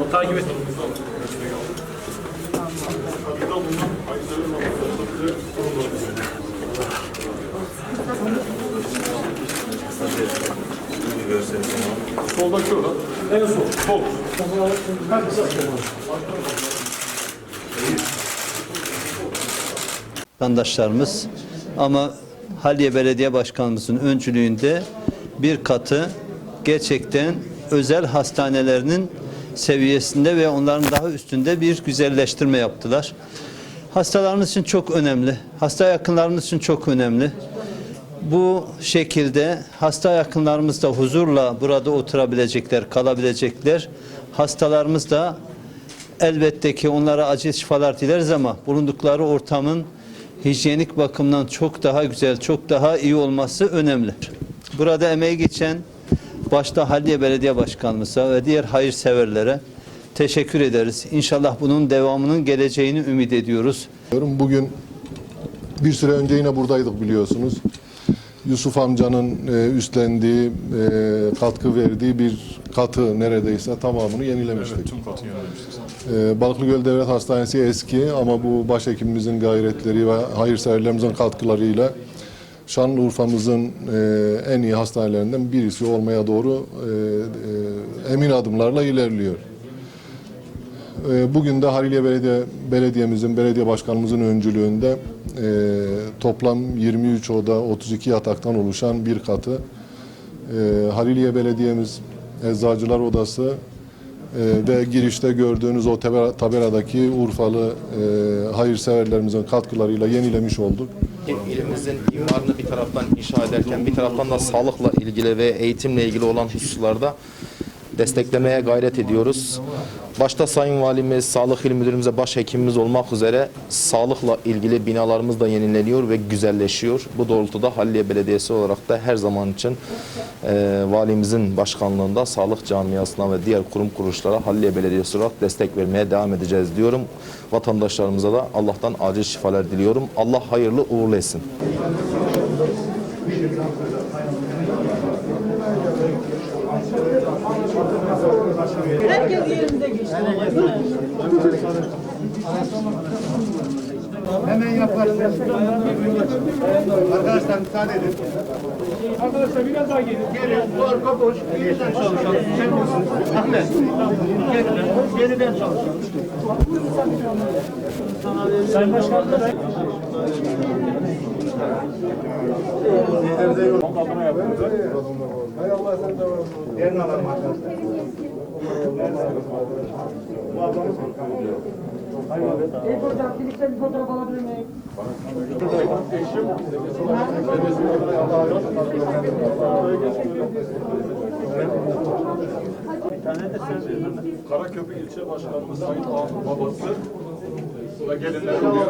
O takip et. Soldaki olan. En sol. Sol. Vatandaşlarımız ama Haliye Belediye Başkanımızın öncülüğünde bir katı gerçekten özel hastanelerinin seviyesinde ve onların daha üstünde bir güzelleştirme yaptılar. Hastalarımız için çok önemli. Hasta yakınlarımız için çok önemli. Bu şekilde hasta yakınlarımız da huzurla burada oturabilecekler, kalabilecekler. Hastalarımız da elbette ki onlara acil şifalar dileriz ama bulundukları ortamın hijyenik bakımdan çok daha güzel, çok daha iyi olması önemli. Burada emeği geçen başta Halliye Belediye Başkanımıza ve diğer hayırseverlere teşekkür ederiz. İnşallah bunun devamının geleceğini ümit ediyoruz. Bugün bir süre önce yine buradaydık biliyorsunuz. Yusuf amcanın e, üstlendiği, e, katkı verdiği bir katı neredeyse tamamını yenilemiştik. Tüm katı yönelmiştik. E, Balıklıgöl Devlet Hastanesi eski ama bu başhekimimizin gayretleri ve hayırseverlerimizin katkılarıyla Şanlıurfa'mızın e, en iyi hastanelerinden birisi olmaya doğru e, e, emin adımlarla ilerliyor. E, Bugün de Hariliye Belediye Belediye'mizin, belediye başkanımızın öncülüğünde e, toplam 23 oda, 32 yataktan oluşan bir katı e, Hariliye Belediye'miz Eczacılar Odası e, ve girişte gördüğünüz o tabela- tabeladaki Urfalı e, hayırseverlerimizin katkılarıyla yenilemiş olduk. ilimizin imarını bir taraftan inşa ederken bir taraftan da sağlıkla ilgili ve eğitimle ilgili olan hususlarda desteklemeye gayret ediyoruz. Başta Sayın Valimiz, Sağlık İl Müdürümüze, Başhekimimiz olmak üzere sağlıkla ilgili binalarımız da yenileniyor ve güzelleşiyor. Bu doğrultuda Halliye Belediyesi olarak da her zaman için e, valimizin başkanlığında sağlık camiasına ve diğer kurum kuruluşlara Halliye Belediyesi olarak destek vermeye devam edeceğiz diyorum. Vatandaşlarımıza da Allah'tan acil şifalar diliyorum. Allah hayırlı uğurlu etsin. Herkes yerinde geçti. Hemen yaparsın. Arkadaşlar müsaade edin. Arkadaşlar biraz daha gelin. Gelin, arka boş. Geriden çalışalım. Sen misin? Ahmet. Geriden, geriden çalışalım. Sayın Başkanım da ben... Yerini alalım arkadaşlar. İlk hocam birlikte bir fotoğraf alabilir miyim? Karaköprü ilçe başkanımız Sayın Ahmet babası ve gelinler diyor.